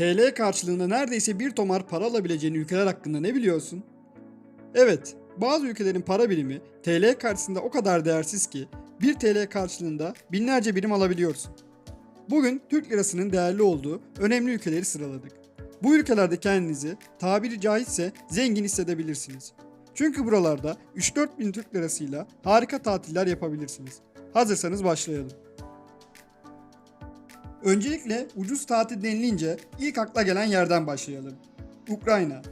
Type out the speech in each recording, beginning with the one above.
TL karşılığında neredeyse bir tomar para alabileceğin ülkeler hakkında ne biliyorsun? Evet, bazı ülkelerin para birimi TL karşısında o kadar değersiz ki 1 TL karşılığında binlerce birim alabiliyorsun. Bugün Türk lirasının değerli olduğu önemli ülkeleri sıraladık. Bu ülkelerde kendinizi tabiri caizse zengin hissedebilirsiniz. Çünkü buralarda 3-4 bin Türk lirasıyla harika tatiller yapabilirsiniz. Hazırsanız başlayalım. Öncelikle ucuz tatil denilince ilk akla gelen yerden başlayalım. Ukrayna.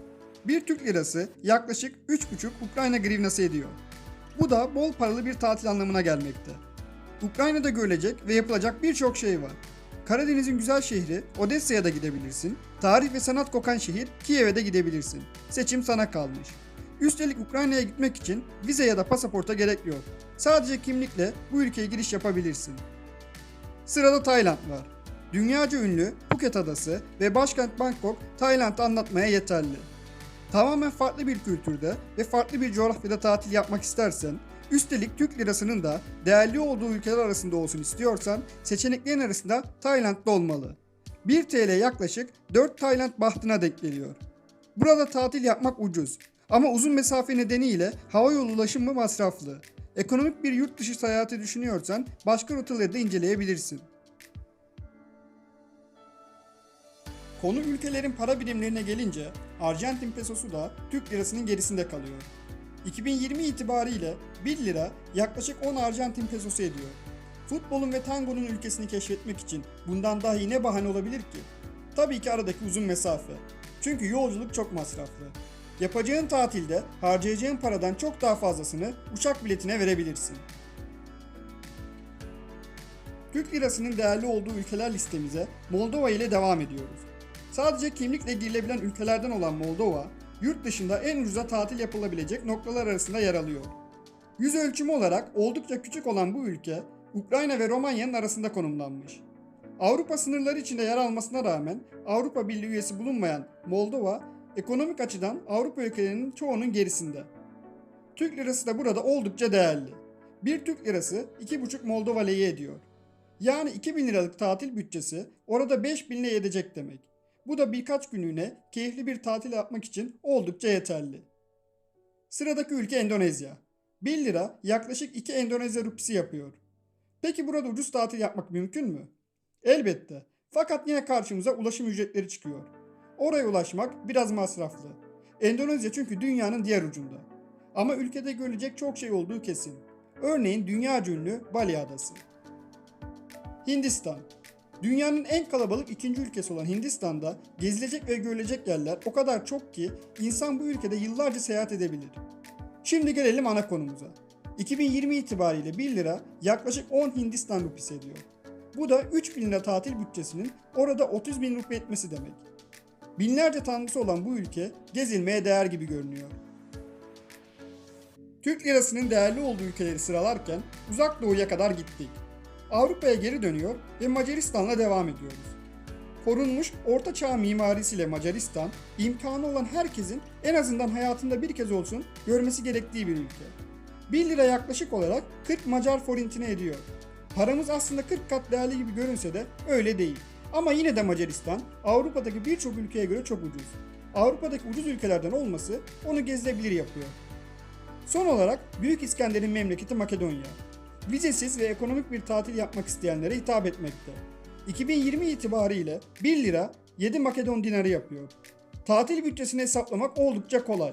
Bir Türk lirası yaklaşık 3,5 Ukrayna grivnası ediyor. Bu da bol paralı bir tatil anlamına gelmekte. Ukrayna'da görülecek ve yapılacak birçok şey var. Karadeniz'in güzel şehri Odessa'ya da gidebilirsin. Tarih ve sanat kokan şehir Kiev'e de gidebilirsin. Seçim sana kalmış. Üstelik Ukrayna'ya gitmek için vize ya da pasaporta gerek yok. Sadece kimlikle bu ülkeye giriş yapabilirsin. Sırada Tayland var. Dünyaca ünlü Phuket adası ve başkent Bangkok Tayland'ı anlatmaya yeterli. Tamamen farklı bir kültürde ve farklı bir coğrafyada tatil yapmak istersen, üstelik Türk lirasının da değerli olduğu ülkeler arasında olsun istiyorsan seçeneklerin arasında Tayland'da olmalı. 1 TL yaklaşık 4 Tayland bahtına denk geliyor. Burada tatil yapmak ucuz ama uzun mesafe nedeniyle hava yolu ulaşımı masraflı. Ekonomik bir yurt dışı seyahati düşünüyorsan başka rotaları da inceleyebilirsin. Konu ülkelerin para birimlerine gelince Arjantin pesosu da Türk lirasının gerisinde kalıyor. 2020 itibariyle 1 lira yaklaşık 10 Arjantin pesosu ediyor. Futbolun ve tangonun ülkesini keşfetmek için bundan daha iyi ne bahane olabilir ki? Tabii ki aradaki uzun mesafe. Çünkü yolculuk çok masraflı. Yapacağın tatilde harcayacağın paradan çok daha fazlasını uçak biletine verebilirsin. Türk lirasının değerli olduğu ülkeler listemize Moldova ile devam ediyoruz. Sadece kimlikle girilebilen ülkelerden olan Moldova, yurt dışında en ucuza tatil yapılabilecek noktalar arasında yer alıyor. Yüz ölçümü olarak oldukça küçük olan bu ülke, Ukrayna ve Romanya'nın arasında konumlanmış. Avrupa sınırları içinde yer almasına rağmen Avrupa Birliği üyesi bulunmayan Moldova, ekonomik açıdan Avrupa ülkelerinin çoğunun gerisinde. Türk lirası da burada oldukça değerli. Bir Türk lirası 2,5 Moldova leyi ediyor. Yani 2000 liralık tatil bütçesi orada 5000 lira edecek demek. Bu da birkaç günlüğüne keyifli bir tatil yapmak için oldukça yeterli. Sıradaki ülke Endonezya. 1 lira yaklaşık 2 Endonezya rupisi yapıyor. Peki burada ucuz tatil yapmak mümkün mü? Elbette. Fakat yine karşımıza ulaşım ücretleri çıkıyor. Oraya ulaşmak biraz masraflı. Endonezya çünkü dünyanın diğer ucunda. Ama ülkede görülecek çok şey olduğu kesin. Örneğin dünya ünlü Bali Adası. Hindistan. Dünyanın en kalabalık ikinci ülkesi olan Hindistan'da gezilecek ve görülecek yerler o kadar çok ki insan bu ülkede yıllarca seyahat edebilir. Şimdi gelelim ana konumuza. 2020 itibariyle 1 lira yaklaşık 10 Hindistan rupisi ediyor. Bu da 3000 lira tatil bütçesinin orada 30 bin rupi etmesi demek. Binlerce tanrısı olan bu ülke gezilmeye değer gibi görünüyor. Türk lirasının değerli olduğu ülkeleri sıralarken uzak doğuya kadar gittik. Avrupa'ya geri dönüyor ve Macaristan'la devam ediyoruz. Korunmuş orta çağ mimarisiyle Macaristan, imkanı olan herkesin en azından hayatında bir kez olsun görmesi gerektiği bir ülke. 1 lira yaklaşık olarak 40 Macar forintine ediyor. Paramız aslında 40 kat değerli gibi görünse de öyle değil. Ama yine de Macaristan Avrupa'daki birçok ülkeye göre çok ucuz. Avrupa'daki ucuz ülkelerden olması onu gezilebilir yapıyor. Son olarak Büyük İskender'in memleketi Makedonya. Vizesiz ve ekonomik bir tatil yapmak isteyenlere hitap etmekte. 2020 itibariyle 1 lira 7 Makedon dinarı yapıyor. Tatil bütçesini hesaplamak oldukça kolay.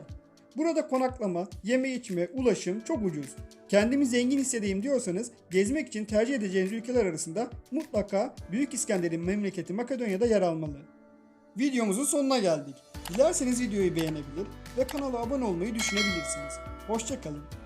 Burada konaklama, yeme içme, ulaşım çok ucuz. Kendimi zengin hissedeyim diyorsanız gezmek için tercih edeceğiniz ülkeler arasında mutlaka Büyük İskender'in memleketi Makedonya'da yer almalı. Videomuzun sonuna geldik. Dilerseniz videoyu beğenebilir ve kanala abone olmayı düşünebilirsiniz. Hoşçakalın.